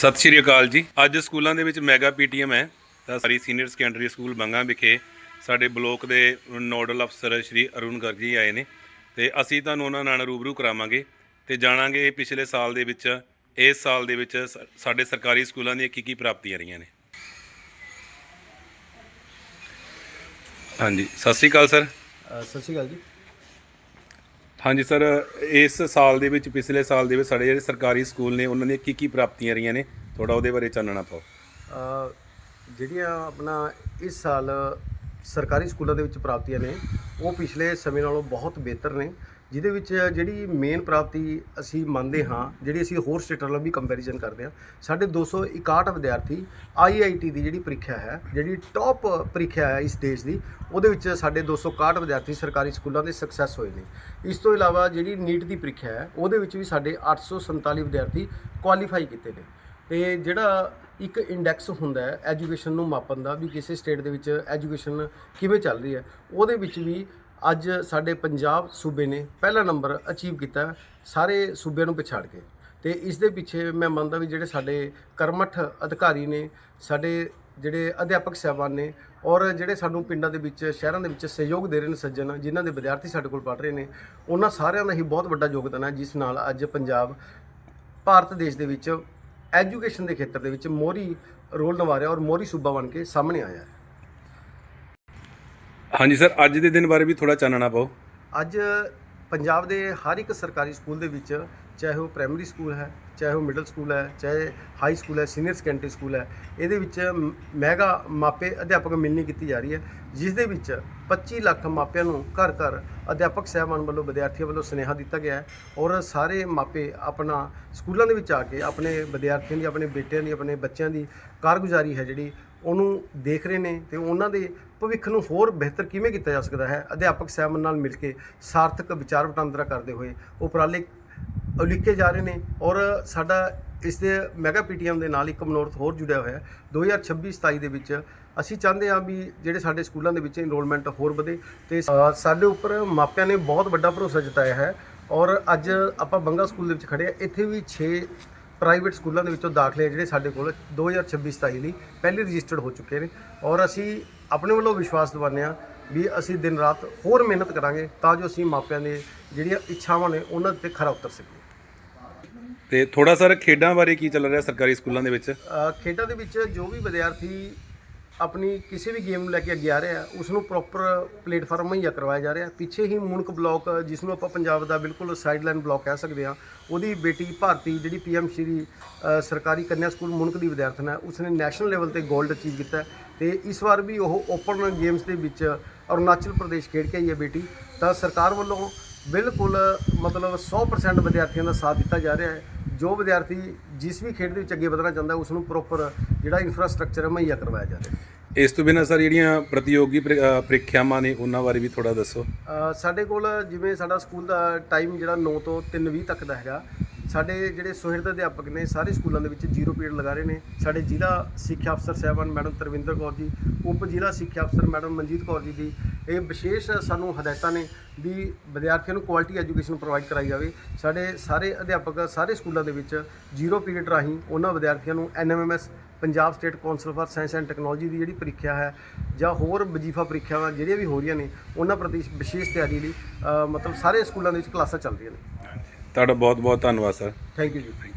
ਸਤਿ ਸ਼੍ਰੀ ਅਕਾਲ ਜੀ। ਅੱਜ ਸਕੂਲਾਂ ਦੇ ਵਿੱਚ ਮੈਗਾ ਪੀਟੀਐਮ ਹੈ। ਤਾਂ ਸਾਰੀ ਸੀਨੀਅਰ ਸੈਕੰਡਰੀ ਸਕੂਲ ਬੰਗਾ ਵਿਖੇ ਸਾਡੇ ਬਲੋਕ ਦੇ ਨੋਡਲ ਅਫਸਰ ਸ਼੍ਰੀ ਅਰੁਣ ਗਰਗ ਜੀ ਆਏ ਨੇ। ਤੇ ਅਸੀਂ ਤੁਹਾਨੂੰ ਉਹਨਾਂ ਨਾਲ ਰੂਬਰੂ ਕਰਾਵਾਂਗੇ ਤੇ ਜਾਣਾਂਗੇ ਪਿਛਲੇ ਸਾਲ ਦੇ ਵਿੱਚ, ਇਸ ਸਾਲ ਦੇ ਵਿੱਚ ਸ- ਸਾਡੇ ਸਰਕਾਰੀ ਸਕੂਲਾਂ ਦੀਆਂ ਕੀ ਕੀ ਪ੍ਰਾਪਤੀਆਂ ਰਹੀਆਂ ਨੇ। ਹਾਂਜੀ। ਸਤਿ ਸ਼੍ਰੀ ਅਕਾਲ, ਸਰ। ਸਤਿ ਸ਼੍ਰੀ ਅਕਾਲ ਜੀ। ਹਾਂਜੀ, ਸਰ, ਇਸ ਸਾਲ ਦੇ ਵਿੱਚ, ਪਿਛਲੇ ਸਾਲ ਦੇ ਵਿੱਚ ਸਾਡੇ ਜਿਹੜੇ ਸਰਕਾਰੀ ਸਕੂਲ ਨੇ, ਉਹਨਾਂ ਦੀਆਂ ਕੀ ਕੀ ਪ੍ਰਾਪਤੀਆਂ ਰਹੀਆਂ ਨੇ? ਥੋੜਾ ਉਹਦੇ ਬਾਰੇ ਚਾਨਣਾ ਪਾਓ। ਜਿਹੜੀਆਂ ਆਪਣਾ ਇਸ ਸਾਲ ਸਰਕਾਰੀ ਸਕੂਲਾਂ ਦੇ ਵਿੱਚ ਪ੍ਰਾਪਤੀਆਂ ਨੇ, ਉਹ ਪਿਛਲੇ ਸਮੇਂ ਨਾਲੋਂ ਬਹੁਤ ਬਿਹਤਰ ਨੇ। ਜਿਹਦੇ ਵਿੱਚ ਜਿਹੜੀ ਮੇਨ ਪ੍ਰਾਪਤੀ ਅਸੀਂ ਮੰਨਦੇ ਹਾਂ, ਜਿਹੜੀ ਅਸੀਂ ਹੋਰ ਸਟੇਟਾਂ ਨਾਲ ਵੀ ਕੰਪੈਰੀਜ਼ਨ ਕਰਦੇ ਹਾਂ, ਸਾਡੇ 261 ਵਿਦਿਆਰਥੀ ਆਈਆਈਟੀ ਦੀ ਜਿਹੜੀ ਪ੍ਰੀਖਿਆ ਹੈ, ਜਿਹੜੀ ਟੌਪ ਪ੍ਰੀਖਿਆ ਹੈ ਇਸ ਦੇਸ਼ ਦੀ, ਉਹਦੇ ਵਿੱਚ ਸਾਡੇ 261 ਵਿਦਿਆਰਥੀ ਸਰਕਾਰੀ ਸਕੂਲਾਂ ਦੇ ਸਕਸੈਸ ਹੋਏ ਨੇ। ਇਸ ਤੋਂ ਇਲਾਵਾ ਜਿਹੜੀ ਨੀਟ ਦੀ ਪ੍ਰੀਖਿਆ ਹੈ, ਉਹਦੇ ਵਿੱਚ ਵੀ ਸਾਡੇ 847 ਵਿਦਿਆਰਥੀ ਕੁਆਲੀਫਾਈ ਕੀਤੇ ਨੇ। ਤੇ ਜਿਹੜਾ ਇੱਕ ਇੰਡੈਕਸ ਹੁੰਦਾ ਹੈ ਐਜੂਕੇਸ਼ਨ ਨੂੰ ਮਾਪਣ ਦਾ, ਵੀ ਕਿਸੇ ਸਟੇਟ ਦੇ ਵਿੱਚ ਐਜੂਕੇਸ਼ਨ ਕਿਵੇਂ ਚੱਲ ਰਹੀ ਹੈ, ਉਹਦੇ ਵਿੱਚ ਵੀ ਅੱਜ ਸਾਡੇ ਪੰਜਾਬ ਸੂਬੇ ਨੇ ਪਹਿਲਾ ਨੰਬਰ ਅਚੀਵ ਕੀਤਾ ਸਾਰੇ ਸੂਬਿਆਂ ਨੂੰ ਪਛਾੜ ਕੇ। ਤੇ ਇਸ ਦੇ ਪਿੱਛੇ ਮੈਂ ਮੰਨਦਾ ਵੀ ਜਿਹੜੇ ਸਾਡੇ ਕਰਮਠ ਅਧਿਕਾਰੀ ਨੇ, ਸਾਡੇ ਜਿਹੜੇ ਅਧਿਆਪਕ ਸਹਿਬਾਨ ਨੇ ਔਰ ਜਿਹੜੇ ਸਾਨੂੰ ਪਿੰਡਾਂ ਦੇ ਵਿੱਚ, ਸ਼ਹਿਰਾਂ ਦੇ ਵਿੱਚ ਸਹਿਯੋਗ ਦੇ ਰਹੇ ਨੇ ਸੱਜਣ, ਜਿਨ੍ਹਾਂ ਦੇ ਵਿਦਿਆਰਥੀ ਸਾਡੇ ਕੋਲ ਪੜ੍ਹ ਰਹੇ ਨੇ, ਉਹਨਾਂ ਸਾਰਿਆਂ ਦਾ ਹੀ ਬਹੁਤ ਵੱਡਾ ਯੋਗਦਾਨ ਹੈ, ਜਿਸ ਨਾਲ ਅੱਜ ਪੰਜਾਬ ਭਾਰਤ ਦੇਸ਼ ਦੇ ਵਿੱਚ ਐਜੂਕੇਸ਼ਨ ਦੇ ਖੇਤਰ ਦੇ ਵਿੱਚ ਮੋਹਰੀ ਰੋਲ ਨਿਭਾ ਰਿਹਾ ਔਰ ਮੋਹਰੀ ਸੂਬਾ ਬਣ ਕੇ ਸਾਹਮਣੇ ਆਇਆ ਹੈ। ਹਾਂਜੀ ਸਰ, ਅੱਜ ਦੇ ਦਿਨ ਬਾਰੇ ਵੀ ਥੋੜਾ ਚਾਨਣਾ ਪਾਓ। ਅੱਜ ਪੰਜਾਬ ਦੇ ਹਰ ਇੱਕ ਸਰਕਾਰੀ ਸਕੂਲ ਦੇ ਵਿੱਚ ਚਾਹੇ ਉਹ ਪ੍ਰਾਇਮਰੀ ਸਕੂਲ ਹੈ, ਚਾਹੇ ਉਹ ਮਿਡਲ ਸਕੂਲ ਹੈ, ਚਾਹੇ ਹਾਈ ਸਕੂਲ ਹੈ, ਸੀਨੀਅਰ ਸੈਕੰਡਰੀ ਸਕੂਲ ਹੈ, ਇਹਦੇ ਵਿੱਚ ਮ- ਮੈਗਾ ਮਾਪੇ ਅਧਿਆਪਕ ਮਿਲਣੀ ਕੀਤੀ ਜਾ ਰਹੀ ਹੈ, ਜਿਸ ਦੇ ਵਿੱਚ 25 ਲੱਖ ਮਾਪਿਆਂ ਨੂੰ ਘਰ ਘਰ ਅਧਿਆਪਕ ਸਹਿਬਾਨ ਵੱਲੋਂ, ਵਿਦਿਆਰਥੀਆਂ ਵੱਲੋਂ ਸੁਨੇਹਾ ਦਿੱਤਾ ਗਿਆ ਹੈ ਔਰ ਸਾਰੇ ਮਾਪੇ ਆਪਣਾ ਸਕੂਲਾਂ ਦੇ ਵਿੱਚ ਆ ਕੇ ਆਪਣੇ ਵਿਦਿਆਰਥੀਆਂ ਦੀ, ਆਪਣੇ ਬੇਟਿਆਂ ਦੀ, ਆਪਣੇ ਬੱਚਿਆਂ ਦੀ ਕਾਰਗੁਜ਼ਾਰੀ ਹੈ ਜਿਹੜੀ ਉਹਨੂੰ ਦੇਖ ਰਹੇ ਨੇ ਤੇ ਉਹਨਾਂ ਦੇ ਭਵਿੱਖ ਨੂੰ ਹੋਰ ਬਿਹਤਰ ਕਿਵੇਂ ਕੀਤਾ ਜਾ ਸਕਦਾ ਹੈ? ਅਧਿਆਪਕ ਸਹਿਬਾਨ ਨਾਲ ਮਿਲ ਕੇ ਸਾਰਥਕ ਵਿਚਾਰ ਵਟਾਂਦਰਾ ਕਰਦੇ ਹੋਏ ਉਪਰਾਲੇ ਉਲੀਕੇ ਜਾ ਰਹੇ ਨੇ ਔਰ ਸਾਡਾ ਇਸ ਦੇ ਮੈਗਾ ਪੀਟੀਐਮ ਦੇ ਨਾਲ ਇੱਕ ਮਨੋਰਥ ਹੋਰ ਜੁੜਿਆ ਹੋਇਆ ਹੈ। 2026-27 ਦੇ ਵਿੱਚ ਅਸੀਂ ਚਾਹੁੰਦੇ ਹਾਂ ਵੀ ਜਿਹੜੇ ਸਾਡੇ ਸਕੂਲਾਂ ਦੇ ਵਿੱਚ ਇਨਰੋਲਮੈਂਟ ਹੋਰ ਵਧੇ ਤੇ ਸਾਡੇ ਉੱਪਰ ਮਾਪਿਆਂ ਨੇ ਬਹੁਤ ਵੱਡਾ ਭਰੋਸਾ ਜਤਾਇਆ ਹੈ ਔਰ ਅੱਜ ਆਪਾਂ ਬੰਗਾ ਸਕੂਲ ਦੇ ਵਿੱਚ ਖੜੇ ਆ ਇੱਥੇ ਵੀ 6 ਪ੍ਰਾਈਵੇਟ ਸਕੂਲਾਂ ਦੇ ਵਿੱਚੋਂ ਦਾਖਲੇ ਜਿਹੜੇ ਸਾਡੇ ਕੋਲ 2026-27 ਲਈ ਪਹਿਲੇ ਰਜਿਸਟਰਡ ਹੋ ਚੁੱਕੇ ਨੇ। ਔਰ ਅਸੀਂ ਆਪਣੇ ਵੱਲੋਂ ਵਿਸ਼ਵਾਸ ਦਿਵਾਉਂਦੇ ਹਾਂ ਵੀ ਅਸੀਂ ਦਿਨ ਰਾਤ ਹੋਰ ਮਿਹਨਤ ਕਰਾਂਗੇ ਤਾਂ ਜੋ ਅਸੀਂ ਮਾਪਿਆਂ ਦੇ ਜਿਹੜੀਆਂ ਇੱਛਾਵਾਂ ਨੇ ਉਹਨਾਂ ਤੇ ਖਰਾ ਉਤਰ ਸਕੀਏ। ਤੇ ਥੋੜਾ ਸਰ ਖੇਡਾਂ ਬਾਰੇ ਕੀ ਚੱਲ ਰਿਹਾ ਸਰਕਾਰੀ ਸਕੂਲਾਂ ਦੇ ਵਿੱਚ? ਖੇਡਾਂ ਦੇ ਵਿੱਚ ਜੋ ਵੀ ਵਿਦਿਆਰਥੀ ਆਪਣੀ ਕਿਸੇ ਵੀ ਗੇਮ ਨੂੰ ਲੈ ਕੇ ਅੱਗੇ ਆ ਰਿਹਾ ਉਸ ਨੂੰ ਪ੍ਰੋਪਰ ਪਲੇਟਫਾਰਮ ਮੁਹੱਈਆ ਕਰਵਾਇਆ ਜਾ ਰਿਹਾ। ਪਿੱਛੇ ਹੀ ਮੁਣਕ ਬਲਾਕ ਜਿਸ ਨੂੰ ਆਪਾਂ ਪੰਜਾਬ ਦਾ ਬਿਲਕੁਲ ਸਾਈਡਲਾਈਨ ਬਲਾਕ ਕਹਿ ਸਕਦੇ ਹਾਂ, ਉਹਦੀ ਬੇਟੀ ਭਾਰਤੀ, ਜਿਹੜੀ ਪੀਐਮ ਸ਼੍ਰੀ ਸਰਕਾਰੀ ਕੰਨਿਆ ਸਕੂਲ ਮੁਣਕ ਦੀ ਵਿਦਿਆਰਥਣ ਹੈ, ਉਸਨੇ ਨੈਸ਼ਨਲ ਲੈਵਲ ਤੇ 골ਡ ਅਚੀਵ ਕੀਤਾ ਹੈ। ਤੇ ਇਸ ਵਾਰ ਵੀ ਉਹ ਓਪਨ ਗੇਮਸ ਦੇ ਵਿੱਚ ਅਰੁਣਾਚਲ ਪ੍ਰਦੇਸ਼ ਖੇਡ ਕੇ ਆਈ ਹੈ ਬੇਟੀ। ਤਾਂ ਸਰਕਾਰ ਵੱਲੋਂ ਬਿਲਕੁਲ, ਮਤਲਬ 100% ਵਿਦਿਆਰਥੀਆਂ ਦਾ ਸਾਥ ਦਿੱਤਾ ਜਾ ਰਿਹਾ ਹੈ। ਜੋ ਵਿਦਿਆਰਥੀ ਜਿਸ ਵੀ ਖੇਡ ਦੇ ਵਿੱਚ ਅੱਗੇ ਵਧਣਾ ਚਾਹੁੰਦਾ ਹੈ ਉਸ ਨੂੰ ਪ੍ਰੋਪਰ ਜਿਹੜਾ ਇਨਫਰਾਸਟ੍ਰਕਚਰ ਹੈ ਮੁਹੱਈਆ ਕਰਵਾਇਆ ਜਾ ਰਿਹਾ ਹੈ। ਇਸ ਤੋਂ ਬਿਨਾਂ ਸਰ ਜਿਹੜੀਆਂ ਪ੍ਰਤੀਯੋਗੀ ਪ੍ਰ ਅ, ਪ੍ਰੀਖਿਆਵਾਂ ਨੇ ਉਹਨਾਂ ਬਾਰੇ ਵੀ ਥੋੜਾ ਦੱਸੋ। ਅ, ਸਾਡੇ ਕੋਲ ਜਿਵੇਂ ਸਾਡਾ ਸਕੂਲ ਦਾ ਟਾਈਮ ਜਿਹੜਾ 9 ਤੋਂ 3:20 ਤੱਕ ਦਾ ਹੈਗਾ ਸਾਡੇ ਜਿਹੜੇ ਸੁਹਿਰਦ ਅਧਿਆਪਕ ਨੇ ਸਾਰੇ ਸਕੂਲਾਂ ਦੇ ਵਿੱਚ ਜ਼ੀਰੋ ਪੀਰੀਅਡ ਲਗਾ ਰਹੇ ਨੇ। ਸਾਡੇ ਜ਼ਿਲ੍ਹਾ ਸਿੱਖਿਆ ਅਫਸਰ ਸਾਹਿਬਾਨ ਮੈਡਮ ਤਰਵਿੰਦਰ ਕੌਰ ਜੀ ਉਪ ਜ਼ਿਲ੍ਹਾ ਸਿੱਖਿਆ ਅਫਸਰ ਮੈਡਮ ਮਨਜੀਤ ਕੌਰ ਜੀ ਦੀ ਇਹ ਵਿਸ਼ੇਸ਼ ਸਾਨੂੰ ਹਦਾਇਤਾਂ ਨੇ ਵੀ ਵਿਦਿਆਰਥੀਆਂ ਨੂੰ ਕੁਆਲਿਟੀ ਐਜੂਕੇਸ਼ਨ ਪ੍ਰੋਵਾਈਡ ਕਰਾਈ ਜਾਵੇ। ਸਾਡੇ ਸਾਰੇ ਅਧਿਆਪਕ ਸਾਰੇ ਸਕੂਲਾਂ ਦੇ ਵਿੱਚ ਜ਼ੀਰੋ ਪੀਰੀਅਡ ਰਾਹੀਂ ਉਹਨਾਂ ਵਿਦਿਆਰਥੀਆਂ ਨੂੰ NMMS Punjab state council for science and technology ਦੀ ਜਿਹੜੀ ਪ੍ਰੀਖਿਆ ਹੈ ਜਾਂ ਹੋਰ ਵਜ਼ੀਫਾ ਪ੍ਰੀਖਿਆਵਾਂ ਜਿਹੜੀਆਂ ਵੀ ਹੋ ਰਹੀਆਂ ਨੇ ਉਹਨਾਂ ਪ੍ਰਤੀ ਵਿਸ਼ੇਸ਼ ਤਿਆਰੀ ਲਈ ਮਤਲਬ ਸਾਰੇ ਸਕੂਲਾਂ ਦੇ ਵਿੱਚ ਕਲਾਸਾਂ ਚੱਲ ਰਹੀਆਂ ਨੇ। ਤੁਹਾਡਾ ਬਹੁਤ ਬਹੁਤ ਧੰਨਵਾਦ ਸਰ ਥੈਂਕ ਯੂ ਜੀ।